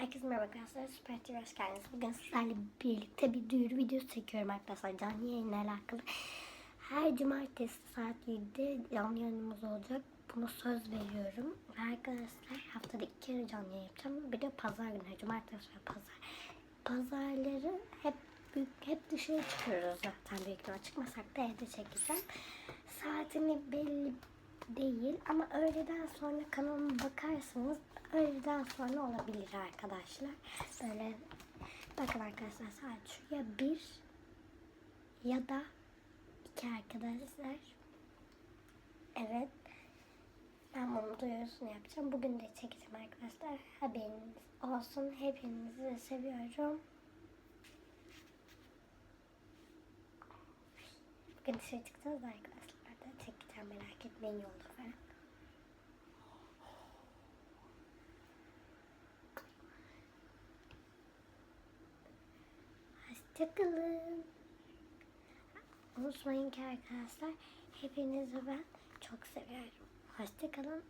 Herkese merhaba arkadaşlar. Süper TV hoş geldiniz. Bugün sizlerle birlikte bir duyuru videosu çekiyorum arkadaşlar. Canlı yayınla alakalı. Her cumartesi saat 7'de canlı yayınımız olacak. Buna söz veriyorum. Ve arkadaşlar haftada iki kere canlı yayın yapacağım. Bir de pazar günü. Cumartesi ve pazar. Pazarları hep büyük, hep dışarı çıkıyoruz zaten büyük ihtimal. Çıkmasak da evde çekeceğim. Saatini belli değil ama öğleden sonra kanalıma bakarsanız öğleden sonra olabilir arkadaşlar. Böyle bakın arkadaşlar saat şu ya bir ya da iki arkadaşlar. Evet. Ben bunu duyurusunu yapacağım. Bugün de çekeceğim arkadaşlar. Haberiniz olsun. Hepinizi de seviyorum. Bugün dışarı çıkacağız da arkadaşlar çekeceğim merak etmeyin yolda falan. Hoşçakalın. Unutmayın ki arkadaşlar hepinizi ben çok seviyorum. Hoşçakalın.